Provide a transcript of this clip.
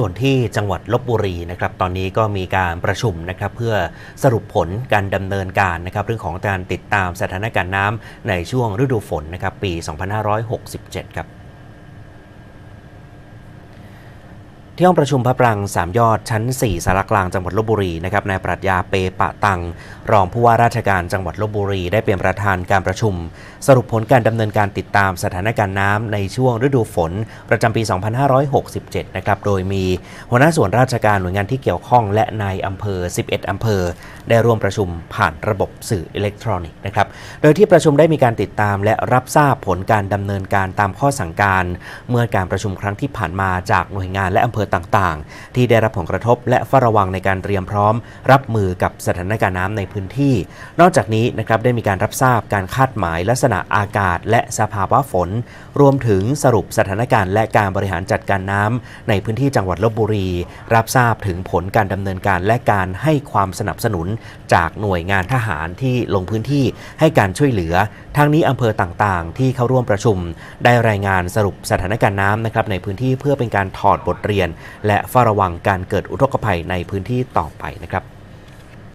ส่วนที่จังหวัดลบบุรีนะครับตอนนี้ก็มีการประชุมนะครับเพื่อสรุปผลการดำเนินการนะครับเรื่องของการติดตามสถานการณ์น้ำในช่วงฤดูฝนนะครับปี 2567 ครับ ที่ห้องประชุมพระปรางสามยอดชั้น 4 สารกลางจังหวัดลบบุรีนะครับนายปรัชญาเปปะตัง รองผู้ว่าราชการจังหวัดลบบุรี ได้เป็นประธานการประชุม สรุปผลการดำเนินการติดตามสถานการณ์น้ำในช่วงฤดูฝน ประจำปี 2567 นะครับโดยมีหัวหน้าส่วนราชการหน่วยงานที่เกี่ยวข้องและนายอำเภอ 11 อำเภอ ได้ร่วมประชุมผ่านระบบสื่ออิเล็กทรอนิกส์นะครับโดยที่ประชุมได้มีการติดตามและรับทราบผลการดำเนินการตามข้อสั่งการ เมื่อการประชุมครั้งที่ผ่านมาจากหน่วยงานและอำเภอต่างๆ ที่ได้รับผลกระทบและเฝ้าระวังในการเตรียมพร้อม รับมือกับสถานการณ์น้ำในพื้นที่ นอกจากนี้นะครับได้มีการรับทราบการคาดหมายลักษณะอากาศ และสภาวะฝน รวมถึงสรุปสถานการณ์และการบริหารจัดการน้ำในพื้นที่จังหวัดลบบุรี รับทราบถึงผลการดำเนินการและการให้ความสนับสนุน จากหน่วยงานทหารที่ลงพื้นที่ให้การช่วยเหลือทั้งนี้อำเภอต่างๆ ที่เข้าร่วมประชุม ได้รายงานสรุปสถานการณ์น้ำนะครับในพื้นที่เพื่อเป็นการถอดบทเรียนและเฝ้าระวังการเกิดอุทกภัยในพื้นที่ต่อไปนะครับ